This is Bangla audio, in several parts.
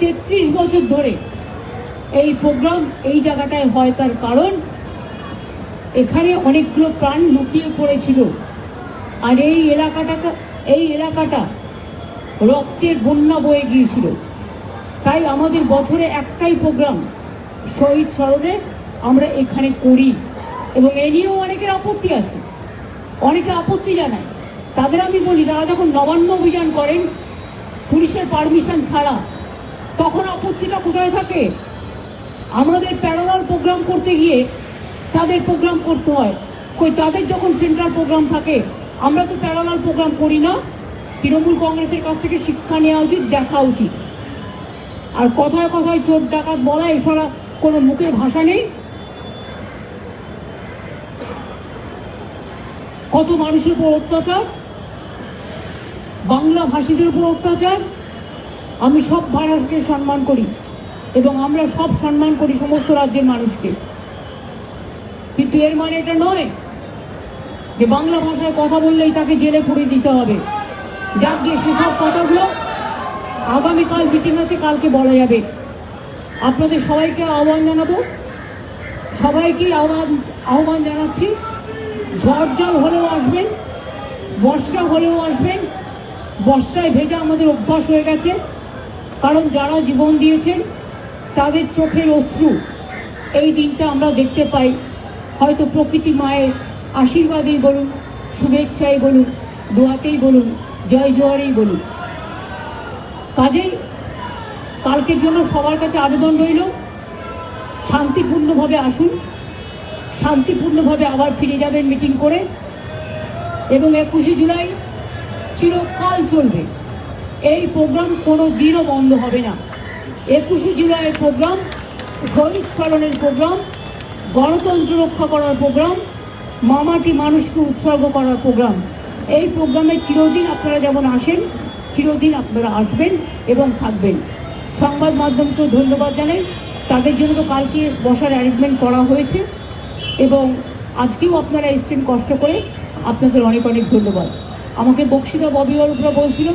তেত্রিশ বছর ধরে এই প্রোগ্রাম এই জায়গাটায় হয় তার কারণ, এখানে অনেকগুলো প্রাণ লুটিয়ে পড়েছিল। আর এই এলাকাটাকে, এই এলাকাটা রক্তের বন্যা বয়ে গিয়েছিল। তাই আমাদের বছরে একটাই প্রোগ্রাম শহীদ স্মরণে আমরা এখানে করি। এবং এ নিয়েও অনেকের আপত্তি আছে। অনেকে আপত্তি জানায়। তাদের আমি বলি, তারা যখন নবান্ন অভিযান করেন, পুলিশের পারমিশন ছাড়া তখন আপত্তিটা কোথায় থাকে? আমাদের প্যারালাল প্রোগ্রাম করতে গিয়ে তাদের প্রোগ্রাম করতে হয়। কই, তাদের যখন সেন্ট্রাল প্রোগ্রাম থাকে, আমরা তো প্যারালাল প্রোগ্রাম করি না। তৃণমূল কংগ্রেসের কাছ থেকে শিক্ষা নেওয়া উচিত, দেখা উচিত। আর কথায় কথায় চোর ডাকাত বলা, এছাড়া কোনো মুখের ভাষা নেই। কত মানুষের উপর অত্যাচার? বাংলা ভাষীদের উপর অত্যাচার? আমি সব ভাষাকে সম্মান করি এবং আমরা সব সম্মান করি সমস্ত রাজ্যের মানুষকে। কিন্তু এর মানে এটা নয় যে বাংলা ভাষায় কথা বললেই তাকে জেলে পুড়ে দিতে হবে। যাক যে সেসব কথাগুলো আগামীকাল মিটিং আছে, কালকে বলা যাবে। আপনাদের সবাইকে আহ্বান জানাব। সবাইকে আহ্বান আহ্বান জানাচ্ছি। ঝড় জল হলেও আসবেন, বর্ষা হলেও আসবেন। বর্ষায় ভেজা আমাদের অভ্যাস হয়ে গেছে। কারণ যারা জীবন দিয়েছেন, তাদের চোখের অশ্রু এই দিনটা আমরা দেখতে পাই। হয়তো প্রকৃতি মায়ের আশীর্বাদেই বলুন, শুভেচ্ছাই বলুন, দোয়াতেই বলুন, জয় জোয়ারেই বলুন। কাজেই কালকের জন্য সবার কাছে আবেদন রইল, শান্তিপূর্ণভাবে আসুন, শান্তিপূর্ণভাবে আবার ফিরে যাবেন মিটিং করে, এবং একুশে জুলাই চিরকাল চলবে। এই প্রোগ্রাম কোনো দিনও বন্ধ হবে না। একুশে জুলাইয়ের প্রোগ্রাম, শহীদ স্মরণের প্রোগ্রাম, গণতন্ত্র রক্ষা করার প্রোগ্রাম, মামাটি মানুষকে উৎসর্গ করার প্রোগ্রাম। এই প্রোগ্রামে চিরদিন আপনারা যেমন আসেন, চিরদিন আপনারা আসবেন এবং থাকবেন। সংবাদ মাধ্যমকেও ধন্যবাদ জানাই। তাদের জন্য তো কালকে বসার অ্যারেঞ্জমেন্ট করা হয়েছে এবং আজকেও আপনারা এসছেন কষ্ট করে। আপনাদের অনেক অনেক ধন্যবাদ। আমাকে বক্সিদা ববি অরূপরা বলছিল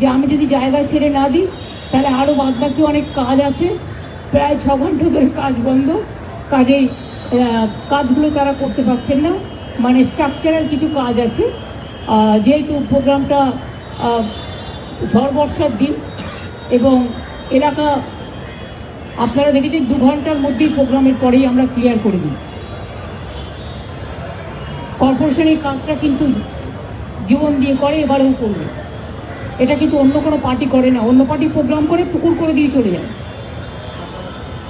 যে আমি যদি জায়গা ছেড়ে না দিই, তাহলে আরও বাদবাকি অনেক কাজ আছে। প্রায় ছ ঘণ্টা ধরে কাজ বন্ধ। কাজেই কাজগুলো তারা করতে পারছেন না। মানে স্ট্রাকচারাল কিছু কাজ আছে। যেহেতু প্রোগ্রামটা ঝড় বর্ষার দিন এবং এলাকা, আপনারা দেখেছেন দু ঘণ্টার মধ্যেই প্রোগ্রামের পরেই আমরা ক্লিয়ার করে দিই। কর্পোরেশনের কাজটা কিন্তু জীবন দিয়ে করে, এবারেও করবে। এটা কিন্তু অন্য কোনো পার্টি করে না। অন্য পার্টি প্রোগ্রাম করে পুকুর করে দিয়ে চলে যায়।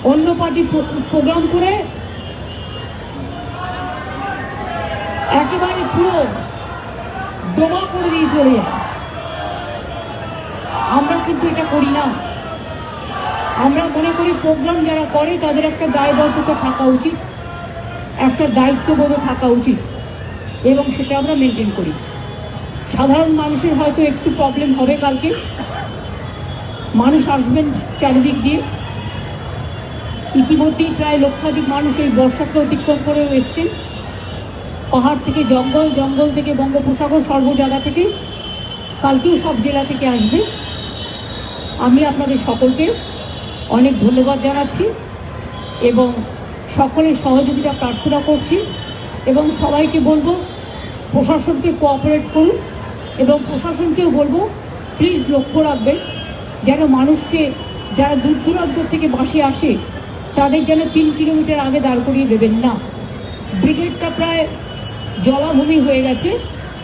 অন্য পার্টি প্রোগ্রাম করে একেবারে পুরো ডোমা করে দিয়ে চলে যায়। আমরা কিন্তু এটা করি না। আমরা মনে করি প্রোগ্রাম যারা করে, তাদের একটা দায়বদ্ধতা থাকা উচিত। একটা দায়িত্ববোধ থাকা উচিত। এবং সেটা আমরা মেনটেন করি। সাধারণ মানুষের হয়তো একটু প্রবলেম হবে কালকে। মানুষ আসবেন চারিদিক দিয়ে। ইতিমধ্যেই প্রায় লক্ষাধিক মানুষ এই বর্ষাকে অতিক্রম করেও এসছেন। পাহাড় থেকে জঙ্গল জঙ্গল থেকে বঙ্গোপসাগর, সর্ব জায়গা থেকে। কালকেও সব জেলা থেকে আসবে। আমি আপনাদের সকলকে অনেক ধন্যবাদ জানাচ্ছি এবং সকলের সহযোগিতা প্রার্থনা করছি এবং সবাইকে বলব, প্রশাসনকে কোঅপারেট করুন। এবং প্রশাসনকেও বলব প্লিজ লক্ষ্য রাখবেন যেন মানুষকে যারা দূর দূরান্ত থেকে বাসে আসে, তাদের যেন তিন কিলোমিটার আগে দাঁড় করিয়ে দেবেন না। ব্রিগেডটা প্রায় জলাভূমি হয়ে গেছে,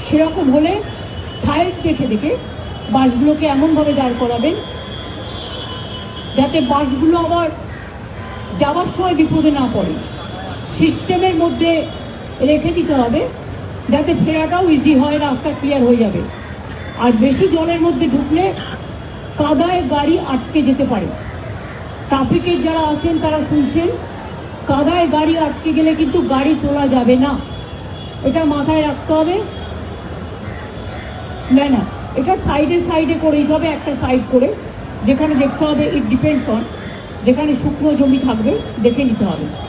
সেরকম হলে সাইড দেখে দেখে বাসগুলোকে এমনভাবে দাঁড় করাবেন, যাতে বাসগুলো আবার যাওয়ার সময় বিপদে না পড়ে। সিস্টেমের মধ্যে রেখে দিতে হবে। যাতে ফেরাটাও ইজি হয়, রাস্তা ক্লিয়ার হয়ে যাবে। আর বেশি জলের মধ্যে ঢুকলে কাদায় গাড়ি আটকে যেতে পারে। ট্রাফিকের যারা আছেন, তারা শুনছেন, কাদায় গাড়ি আটকে গেলে কিন্তু গাড়ি তোলা যাবে না। এটা মাথায় রাখতে হবে। না না, এটা সাইডে সাইডে করে দিতে হবে একটা সাইড করে। যেখানে দেখতে হবে ইট ডিপেন্ডস অন যেখানে শুকনো জমি থাকবে, দেখে নিতে হবে।